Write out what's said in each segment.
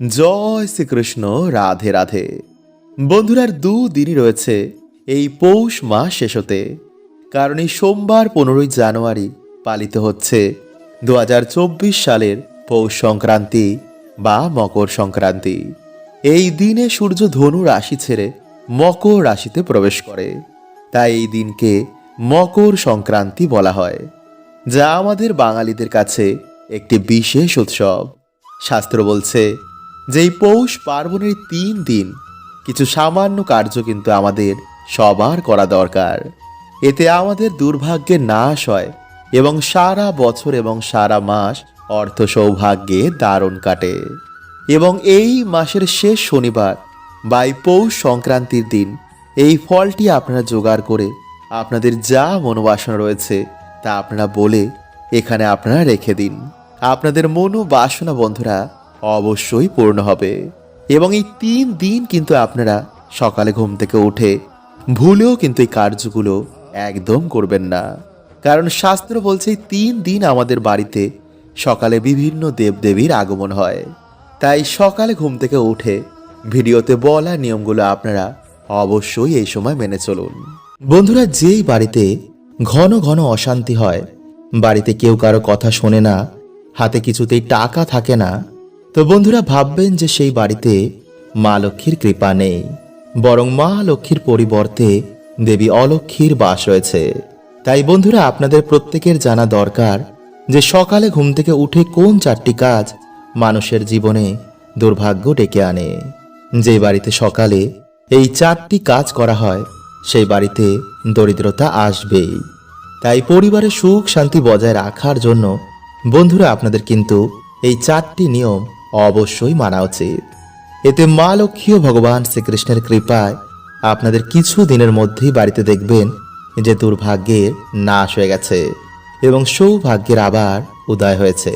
জয় শ্রীকৃষ্ণ, রাধে রাধে। বন্ধুরার দুদিনই রয়েছে এই পৌষ মাস শেষ হতে কারণ এই সোমবার পনেরোই জানুয়ারি পালিত হচ্ছে দু হাজার চব্বিশ সালের পৌষ সংক্রান্তি বা মকর সংক্রান্তি। এই দিনে সূর্য ধনু রাশি ছেড়ে মকর রাশিতে প্রবেশ করে। তাই এই দিনকে মকর সংক্রান্তি বলা হয়, যা আমাদের বাঙালিদের কাছে একটি বিশেষ উৎসব। শাস্ত্র বলছে যে এই পৌষ পার্বণের তিন দিন, কিছু সামান্য কার্য কিন্তু আমাদের সবার করা দরকার। এতে আমাদের দুর্ভাগ্যের নাশ হয় এবং সারা বছর এবং সারা মাস অর্থ সৌভাগ্যে দারুণ কাটে। এবং এই মাসের শেষ শনিবার বা এই পৌষ সংক্রান্তির দিন, এই ফলটি আপনারা জোগাড় করে আপনাদের যা মনোবাসনা রয়েছে তা আপনারা বলে এখানে আপনারা রেখে দিন। আপনাদের মনোবাসনা বন্ধুরা অবশ্যই পূর্ণ হবে। এবং এই তিন দিন কিন্তু আপনারা সকালে ঘুম থেকে উঠে ভুলেও কিন্তু এই কার্যগুলো একদম করবেন না। কারণ শাস্ত্র বলছে তিন দিন আমাদের বাড়িতে সকালে বিভিন্ন দেবদেবীর আগমন হয়। তাই সকালে ঘুম থেকে উঠে ভিডিওতে বলা নিয়মগুলো আপনারা অবশ্যই এই সময় মেনে চলুন। বন্ধুরা, যেই বাড়িতে ঘন ঘন অশান্তি হয়, বাড়িতে কেউ কারও কথা শোনে না, হাতে কিছুতেই টাকা থাকে না তো বন্ধুরা ভাববেন যে সেই বাড়িতে মা লক্ষ্মীর কৃপা নেই, বরং মা লক্ষ্মীর পরিবর্তে দেবী অলক্ষ্মীর বাস রয়েছে। তাই বন্ধুরা আপনাদের প্রত্যেকের জানা দরকার যে সকালে ঘুম থেকে উঠে কোন চারটি কাজ মানুষের জীবনে দুর্ভাগ্য ডেকে আনে। যে বাড়িতে সকালে এই চারটি কাজ করা হয়, সেই বাড়িতে দরিদ্রতা আসবেই। তাই পরিবারের সুখ শান্তি বজায় রাখার জন্য বন্ধুরা আপনাদের কিন্তু এই চারটি নিয়ম অবশ্যই মানা উচিত। এতে মা লক্ষ্মী ও ভগবান শ্রীকৃষ্ণের কৃপায় আপনাদের কিছু দিনের মধ্যেই বাড়িতে দেখবেন যে দুর্ভাগ্যের নাশ হয়ে গেছে এবং সৌভাগ্যের আবার উদয় হয়েছে।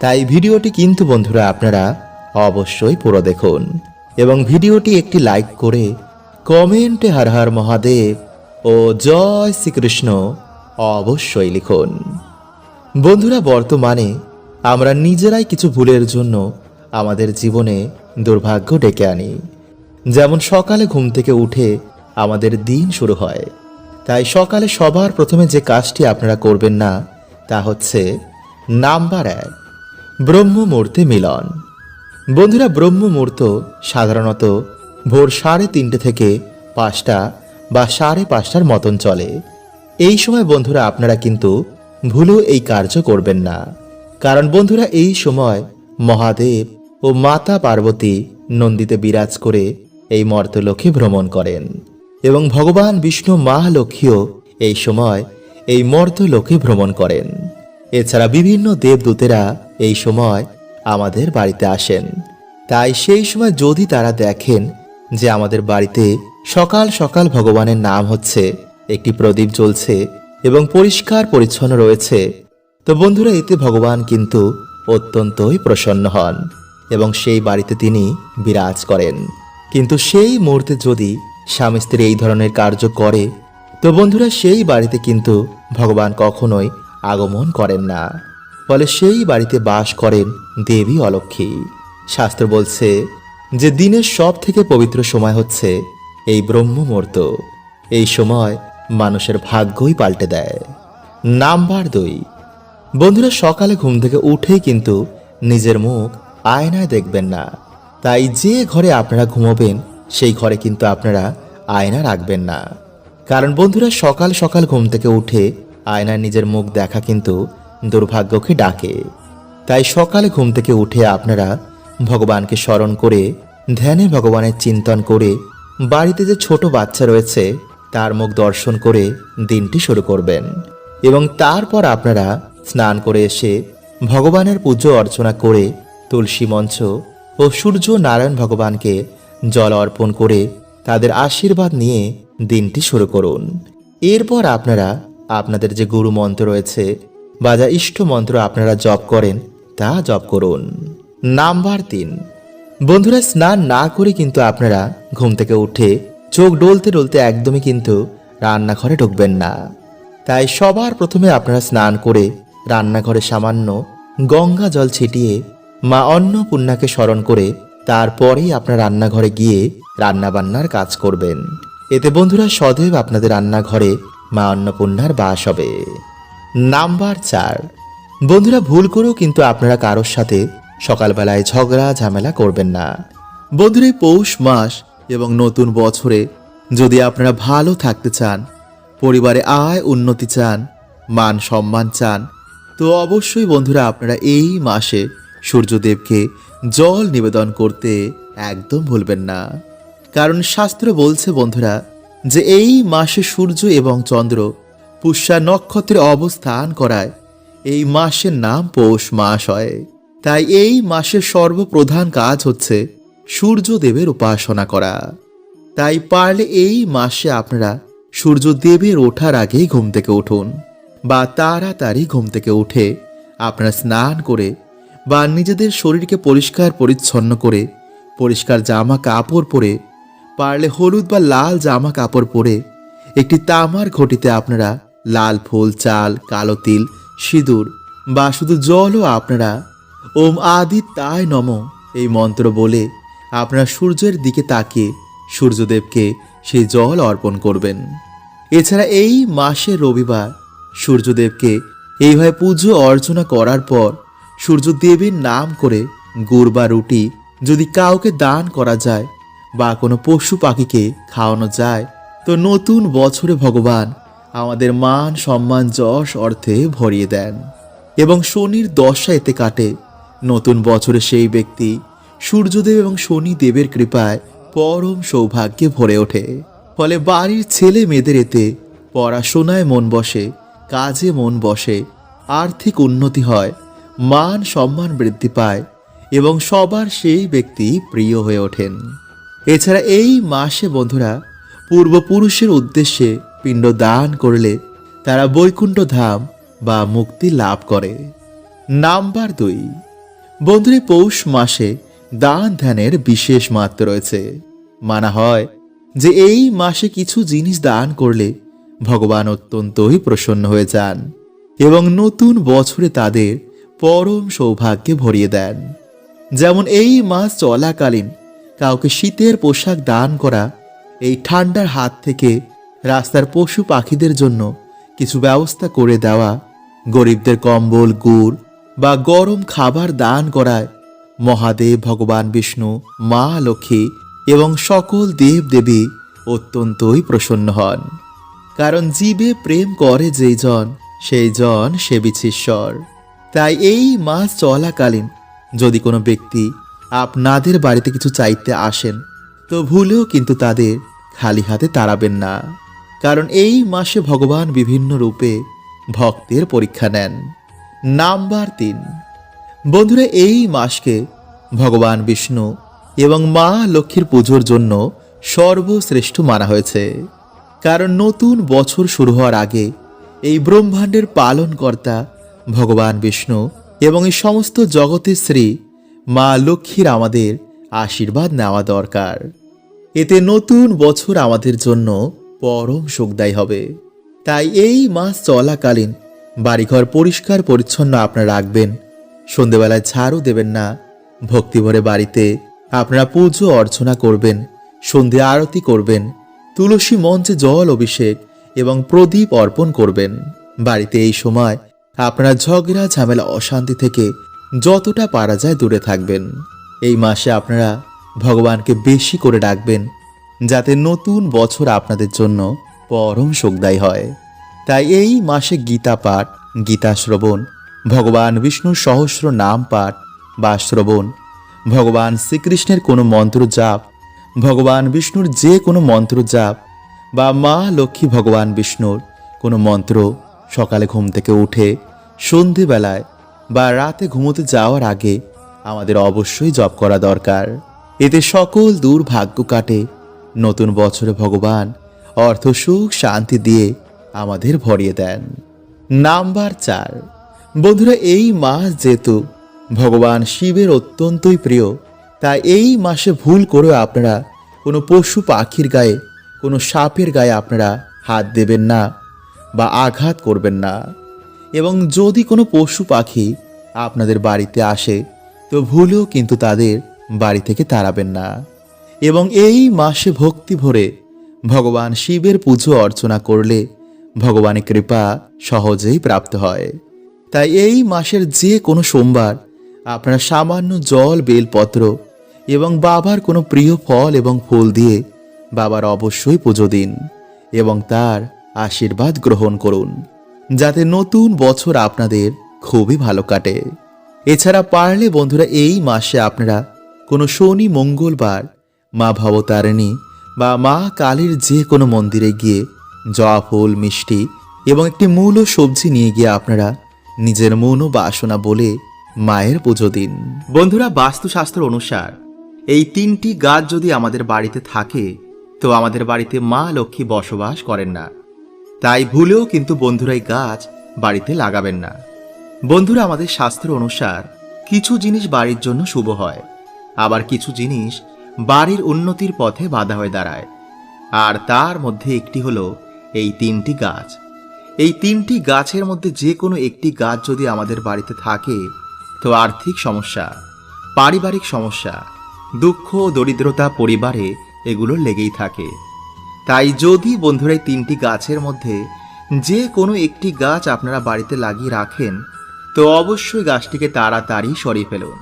তাই ভিডিওটি কিন্তু বন্ধুরা আপনারা অবশ্যই পুরো দেখুন এবং ভিডিওটি একটি লাইক করে কমেন্টে হর হর মহাদেব ও জয় শ্রীকৃষ্ণ অবশ্যই লিখুন। বন্ধুরা বর্তমানে আমরা নিজেরাই কিছু ভুলের জন্য আমাদের জীবনে দুর্ভাগ্য ডেকে আনি। যেমন সকালে ঘুম থেকে উঠে আমাদের দিন শুরু হয়। তাই সকালে সবার প্রথমে যে কাজটি আপনারা করবেন না, তা হচ্ছে নাম্বার এক ব্রহ্ম মুহূর্তে মিলন। বন্ধুরা ব্রহ্ম মুহূর্ত সাধারণত ভোর সাড়ে তিনটে থেকে পাঁচটা বা সাড়ে পাঁচটার মতন চলে। এই সময় বন্ধুরা, আপনারা কিন্তু ভুলেও এই কার্য করবেন না। কারণ বন্ধুরা, এই সময় মহাদেব ও মাতা পার্বতী নন্দীতে বিরাজ করে এই মর্তলোকে ভ্রমণ করেন এবং ভগবান বিষ্ণু মা লক্ষ্মীও এই সময় এই মর্তলোকে ভ্রমণ করেন। এছাড়া বিভিন্ন দেবদূতেরা এই সময় আমাদের বাড়িতে আসেন। তাই সেই সময় যদি তারা দেখেন যে আমাদের বাড়িতে সকাল সকাল ভগবানের নাম হচ্ছে, একটি প্রদীপ জ্বলছে এবং পরিষ্কার পরিচ্ছন্ন রয়েছে, তো বন্ধুরা, এতে ভগবান কিন্তু অত্যন্তই প্রসন্ন হন। এবং সেই বাড়িতে তিনি বিরাজ করেন। কিন্তু সেই মুহূর্তে যদি স্বামী স্ত্রী এই ধরনের কার্য করে, তো বন্ধুরা সেই বাড়িতে কিন্তু ভগবান কখনোই আগমন করেন না। ফলে সেই বাড়িতে বাস করেন দেবী অলক্ষ্মী। শাস্ত্র বলছে যে দিনের সব থেকে পবিত্র সময় হচ্ছে এই ব্রহ্ম মুহূর্ত। এই সময় মানুষের ভাগ্যই পাল্টে দেয়। নাম্বার দুই। বন্ধুরা সকালে ঘুম থেকে উঠেই কিন্তু নিজের মুখ আয়নায় দেখবেন না। তাই যে ঘরে আপনারা ঘুমোবেন, সেই ঘরে কিন্তু আপনারা আয়না রাখবেন না। কারণ বন্ধুরা, সকাল সকাল ঘুম থেকে উঠে আয়নায় নিজের মুখ দেখা কিন্তু দুর্ভাগ্যকে ডাকে। তাই সকালে ঘুম থেকে উঠে আপনারা ভগবানকে স্মরণ করে, ধ্যানে ভগবানের চিন্তন করে, বাড়িতে যে ছোট বাচ্চা রয়েছে, তার মুখ দর্শন করে দিনটি শুরু করবেন। এবং তারপর আপনারা স্নান করে এসে ভগবানের পুজো অর্চনা করে তুলসী মঞ্চ ও সূর্য নারায়ণ ভগবানকে জল অর্পণ করে তাদের আশীর্বাদ নিয়ে দিনটি শুরু করুন। এরপর আপনারা আপনাদের যে গুরু মন্ত্র রয়েছে বা যা ইষ্ট মন্ত্র আপনারা জপ করেন, তা জপ করুন। নাম্বার তিন। বন্ধুরা, স্নান না করে কিন্তু আপনারা ঘুম থেকে উঠে চোখ ডলতে ডলতে একদমই কিন্তু রান্নাঘরে ঢুকবেন না। তাই সবার প্রথমে আপনারা স্নান করে রান্নাঘরে সামান্য গঙ্গা জল ছিটিয়ে মা অন্নপূর্ণাকে স্মরণ করে তারপরেই আপনার রান্নাঘরে গিয়ে রান্নাবান্নার কাজ করবেন। এতে বন্ধুরা সদৈব আপনাদের রান্নাঘরে মা অন্নপূর্ণার বাস হবে। নাম্বার চার। বন্ধুরা ভুল করেও কিন্তু আপনারা কারোর সাথে সকালবেলায় ঝগড়া, ঝামেলা করবেন না। বন্ধুরা পৌষ মাস এবং নতুন বছরে যদি আপনারা ভালো থাকতে চান, পরিবারে আয়, উন্নতি চান, মান সম্মান চান, তো অবশ্যই বন্ধুরা আপনারা এই মাসে সূর্যদেবকে জল নিবেদন করতে একদম ভুলবেন না। কারণ শাস্ত্র বলছে, বন্ধুরা, যে এই মাসে সূর্য এবং চন্দ্র পুষ্যা নক্ষত্রে অবস্থান করায়। এই মাসের নাম পৌষ মাস হয়। তাই এই মাসের সর্বপ্রধান কাজ হচ্ছে সূর্যদেবের উপাসনা করা। তাই পারলে এই মাসে আপনারা সূর্যদেবের ওঠার আগেই ঘুম থেকে উঠুন বা তাড়াতাড়ি ঘুম থেকে উঠে আপনারা স্নান করে বা নিজেদের শরীরকে পরিষ্কার পরিচ্ছন্ন করে, পরিষ্কার জামা কাপড় পরে, পারলে হলুদ বা লাল জামা কাপড় পরে, একটি তামার ঘটিতে আপনারা লাল ফুল, চাল, কালো তিল, সিঁদুর বা শুধু জলও আপনারা ওম আদি তাই নম এই মন্ত্র বলে আপনারা সূর্যের দিকে তাকিয়ে সূর্যদেবকে সেই জল অর্পণ করবেন। এছাড়া এই মাসে রবিবার সূর্যদেবকে এইভাবে পুজো অর্চনা করার পর সূর্যদেবের নাম করে গুড় বা রুটি যদি কাউকে দান করা যায় বা কোনো পশু পাখিকে খাওয়ানো যায়, তো নতুন বছরে ভগবান আমাদের মান সম্মান যশ অর্থে ভরিয়ে দেন। এবং শনির দশা এতে কাটে। নতুন বছরে সেই ব্যক্তি সূর্যদেব এবং শনি দেবের কৃপায় পরম সৌভাগ্যে ভরে ওঠে। ফলে বাড়ির ছেলে মেয়েদের এতে পড়াশোনায় মন বসে, কাজে মন বসে, আর্থিক উন্নতি হয় মান সম্মান বৃদ্ধি পায় এবং সবার সেই ব্যক্তি প্রিয় হয়ে ওঠেন। এছাড়া এই মাসে বন্ধুরা পূর্বপুরুষের উদ্দেশ্যে পিণ্ড দান করলে তারা বৈকুণ্ঠ ধাম বা মুক্তি লাভ করে। নাম্বার দুই, বন্ধুরা পৌষ মাসে দান ধ্যানের বিশেষ মাত্রা রয়েছে। মানা হয় যে এই মাসে কিছু জিনিস দান করলে ভগবান অত্যন্তই প্রসন্ন হয়ে যান এবং নতুন বছরে তাদের পরম সৌভাগ্যে ভরিয়ে দেন। যেমন এই মাস চলাকালীন কাউকে শীতের পোশাক দান করা, এই ঠান্ডার হাত থেকে রাস্তার পশু পাখিদের জন্য কিছু ব্যবস্থা করে দেওয়া, গরিবদের কম্বল, গুড় বা গরম খাবার দান করায় মহাদেব, ভগবান বিষ্ণু, মা, লক্ষ্মী এবং সকল দেব দেবী অত্যন্তই প্রসন্ন হন। কারণ জীবে প্রেম করে যেই জন, সেই জন সেবিছেশ্বর তাই এই মাস চলাকালীন যদি কোনো ব্যক্তি আপনাদের বাড়িতে কিছু চাইতে আসেন, তো ভুলেও কিন্তু তাদের খালি হাতে তাড়াবেন না। কারণ এই মাসে ভগবান বিভিন্ন রূপে ভক্তের পরীক্ষা নেন। নাম্বার তিন। বন্ধুরা, এই মাসকে ভগবান বিষ্ণু এবং মা লক্ষ্মীর পুজোর জন্য সর্বশ্রেষ্ঠ মানা হয়েছে। কারণ নতুন বছর শুরু হওয়ার আগে এই ব্রহ্মাণ্ডের পালনকর্তা ভগবান বিষ্ণু এবং এই সমস্ত জগতের শ্রী মা লক্ষ্মীর আমাদের আশীর্বাদ নেওয়া দরকার। এতে নতুন বছর আমাদের জন্য পরম সুখদায়ী হবে। তাই এই মাস চলাকালীন বাড়িঘর পরিষ্কার পরিচ্ছন্ন আপনারা রাখবেন। সন্ধেবেলায় ছাড়ও দেবেন না। ভক্তিভরে বাড়িতে আপনারা পুজো অর্চনা করবেন, সন্ধে আরতি করবেন, তুলসী মঞ্চে জল অভিষেক এবং প্রদীপ অর্পণ করবেন। বাড়িতে এই সময় আপনারা ঝগড়া, ঝামেলা, অশান্তি থেকে যতটা পারা যায় দূরে থাকবেন। এই মাসে আপনারা ভগবানকে বেশি করে ডাকবেন, যাতে নতুন বছর আপনাদের জন্য পরম সুখদায়ী হয়। তাই এই মাসে গীতা পাঠ, গীতা শ্রবণ, ভগবান বিষ্ণুর সহস্র নাম পাঠ বা শ্রবণ, ভগবান শ্রীকৃষ্ণের কোনো মন্ত্র জাপ, ভগবান বিষ্ণুর যে কোনো মন্ত্র জাপ বা মা লক্ষ্মী ভগবান বিষ্ণুর কোনো মন্ত্র সকালে ঘুম থেকে উঠে সন্ধেবেলায় বা রাতে ঘুমোতে যাওয়ার আগে আমাদের অবশ্যই জপ করা দরকার। এতে সকল দুর্ভাগ্য কাটে। নতুন বছরে ভগবান অর্থ সুখ শান্তি দিয়ে আমাদের ভরিয়ে দেন। নাম্বার চার। বন্ধুরা, এই মাস যেহেতু ভগবান শিবের অত্যন্তই প্রিয়, তাই এই মাসে ভুল করেও আপনারা কোনো পশু পাখির গায়ে, কোনো সাপের গায়ে আপনারা হাত দেবেন না বা আঘাত করবেন না। এবং যদি কোনো পশু পাখি আপনাদের বাড়িতে আসে, তো ভুলেও কিন্তু তাদের বাড়ি থেকে তাড়াবেন না। এবং এই মাসে ভক্তি ভরে ভগবান শিবের পুজো অর্চনা করলে ভগবানের কৃপা সহজেই প্রাপ্ত হয়। তাই এই মাসের যে কোনো সোমবার আপনারা সামান্য জল, বেলপত্র এবং বাবার কোনো প্রিয় ফল এবং ফুল দিয়ে বাবার অবশ্যই পুজো দিন এবং তার আশীর্বাদ গ্রহণ করুন। যাতে নতুন বছর আপনাদের খুবই ভালো কাটে। এছাড়া পারলে বন্ধুরা এই মাসে আপনারা কোনো শনি, মঙ্গলবার, মা ভবতারিণী বা মা কালীর যে কোনো মন্দিরে গিয়ে জবা ফুল, মিষ্টি এবং একটি মূল সবজি নিয়ে গিয়ে আপনারা নিজের মন ও বাসনা বলে মায়ের পুজো দিন। বন্ধুরা, বাস্তুশাস্ত্র অনুসার এই তিনটি গাছ যদি আমাদের বাড়িতে থাকে, তো আমাদের বাড়িতে মা লক্ষ্মী বসবাস করেন না। তাই ভুলেও কিন্তু বন্ধুরা এই গাছ বাড়িতে লাগাবেন না। বন্ধুরা, আমাদের শাস্ত্র অনুসার কিছু জিনিস বাড়ির জন্য শুভ হয়, আবার কিছু জিনিস বাড়ির উন্নতির পথে বাধা হয়ে দাঁড়ায়। আর তার মধ্যে একটি হলো এই তিনটি গাছ। এই তিনটি গাছের মধ্যে যে কোনো একটি গাছ যদি আমাদের বাড়িতে থাকে, তো আর্থিক সমস্যা, পারিবারিক সমস্যা, দুঃখ, দরিদ্রতা, পরিবারে এগুলো লেগেই থাকে। তাই যদি বন্ধুরা এই তিনটি গাছের মধ্যে যে কোনো একটি গাছ আপনারা বাড়িতে লাগিয়ে রাখেন, তো অবশ্যই গাছটিকে তাড়াতাড়ি সরিয়ে ফেলুন।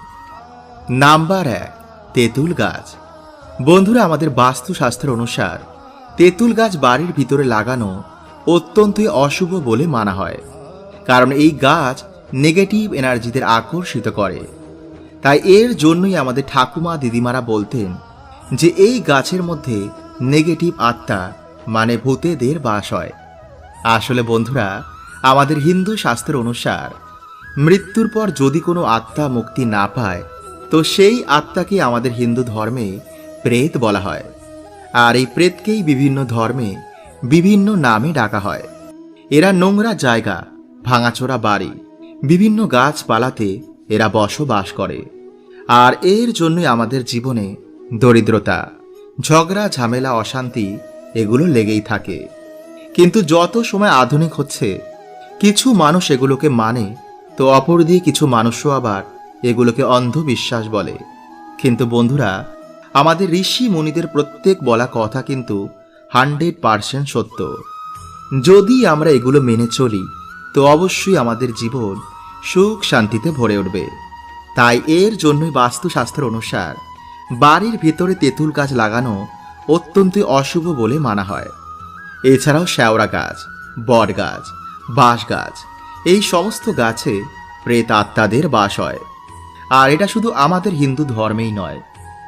নাম্বার এক, তেঁতুল গাছ। বন্ধুরা, আমাদের বাস্তুশাস্ত্র অনুসার তেঁতুল গাছ বাড়ির ভিতরে লাগানো অত্যন্তই অশুভ বলে মানা হয়। কারণ এই গাছ নেগেটিভ এনার্জিদের আকর্ষিত করে। তাই এর জন্যই আমাদের ঠাকুমা, দিদিমারা বলতেন যে, এই গাছের মধ্যে নেগেটিভ আত্মা মানে ভূতেদের বাস হয়। আসলে বন্ধুরা, আমাদের হিন্দু শাস্ত্র অনুসার, মৃত্যুর পর যদি কোনো আত্মা মুক্তি না পায়, তো সেই আত্মাকে আমাদের হিন্দু ধর্মে প্রেত বলা হয়। আর এই প্রেতকেই বিভিন্ন ধর্মে বিভিন্ন নামে ডাকা হয়। এরা নোংরা জায়গা, ভাঙাচোরা বাড়ি, বিভিন্ন গাছপালাতে এরা বসবাস করে। আর এর জন্যই আমাদের জীবনে দরিদ্রতা ঝগড়া, ঝামেলা, অশান্তি এগুলো লেগেই থাকে। কিন্তু যত সময় আধুনিক হচ্ছে, কিছু মানুষ এগুলোকে মানে তো অপরদিকে কিছু মানুষও আবার এগুলোকে অন্ধবিশ্বাস বলে। কিন্তু বন্ধুরা, আমাদের ঋষি মুনিদের প্রত্যেক বলা কথা কিন্তু হান্ড্রেড পার্সেন্ট সত্য। যদি আমরা এগুলো মেনে চলি, তো অবশ্যই আমাদের জীবন সুখ শান্তিতে ভরে উঠবে। তাই এর জন্যই বাস্তুশাস্ত্র অনুসার বাড়ির ভিতরে তেঁতুল গাছ লাগানো অত্যন্ত অশুভ বলে মানা হয়। এছাড়াও শ্যাওড়া গাছ, বট গাছ, বাঁশ গাছ, এই সমস্ত গাছে প্রেত আত্মাদের বাস হয়। আর এটা শুধু আমাদের হিন্দু ধর্মেই নয়,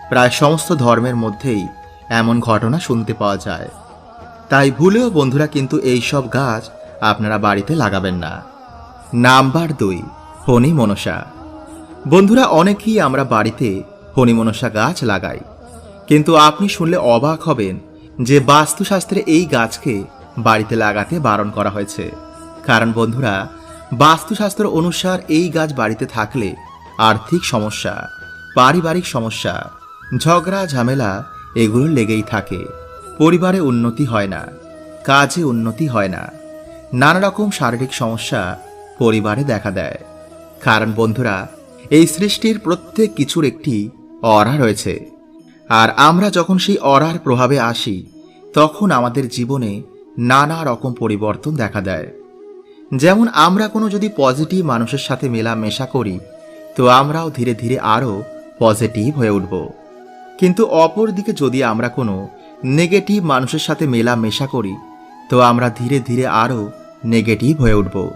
প্রায় সমস্ত ধর্মের মধ্যেই এমন ঘটনা শুনতে পাওয়া যায়। তাই ভুলেও বন্ধুরা কিন্তু এই সব গাছ আপনারা বাড়িতে লাগাবেন না। নাম্বার দুই, ফণি মনসা। বন্ধুরা, অনেকেই আমরা বাড়িতে ফণি মনসা গাছ লাগাই। কিন্তু আপনি শুনলে অবাক হবেন যে বাস্তুশাস্ত্রে এই গাছকে বাড়িতে লাগাতে বারণ করা হয়েছে। কারণ বন্ধুরা, বাস্তুশাস্ত্র অনুসার এই গাছ বাড়িতে থাকলে আর্থিক সমস্যা, পারিবারিক সমস্যা, ঝগড়া, ঝামেলা এগুলো লেগেই থাকে। পরিবারে উন্নতি হয় না, কাজে উন্নতি হয় না। নানা রকম শারীরিক সমস্যা পরিবারে দেখা দেয়। কারণ বন্ধুরা, এই সৃষ্টির প্রত্যেক কিছুর একটি অরা রয়েছে। আর আমরা যখন সেই অরার প্রভাবে আসি, তখন আমাদের জীবনে নানা রকম পরিবর্তন দেখা দেয়। যেমন আমরা কোনো যদি পজিটিভ মানুষের সাথে মেলামেশা করি, তো আমরাও ধীরে ধীরে আরও পজিটিভ হয়ে উঠব। কিন্তু অপর দিকে যদি আমরা কোনো নেগেটিভ মানুষের সাথে মেলামেশা করি, তো আমরা ধীরে ধীরে আরও নেগেটিভ হয়ে উঠব।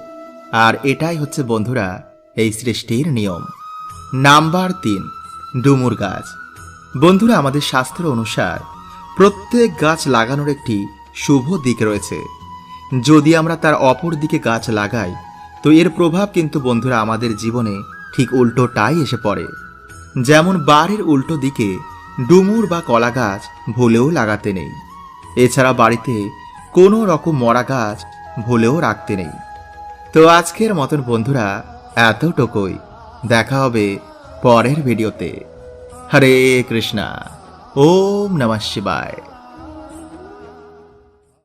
আর এটাই হচ্ছে বন্ধুরা, এই সৃষ্টির নিয়ম। নাম্বার তিন। ডুমুর গাছ। বন্ধুরা, আমাদের শাস্ত্র অনুসার প্রত্যেক গাছ লাগানোর একটি শুভ দিক রয়েছে। যদি আমরা তার অপর দিকে গাছ লাগাই, তো এর প্রভাব কিন্তু বন্ধুরা আমাদের জীবনে ঠিক উল্টোটাই এসে পড়ে। যেমন বাড়ির উল্টো দিকে ডুমুর বা কলা গাছ ভুলেও লাগাতে নেই। এছাড়া বাড়িতে কোনো রকম মরা গাছ ভুলেও রাখতে নেই। তো আজকের মতন বন্ধুরা, এতটুকুই। দেখা হবে পরের ভিডিওতে। হরে কৃষ্ণা ওম নমঃ শিবায়।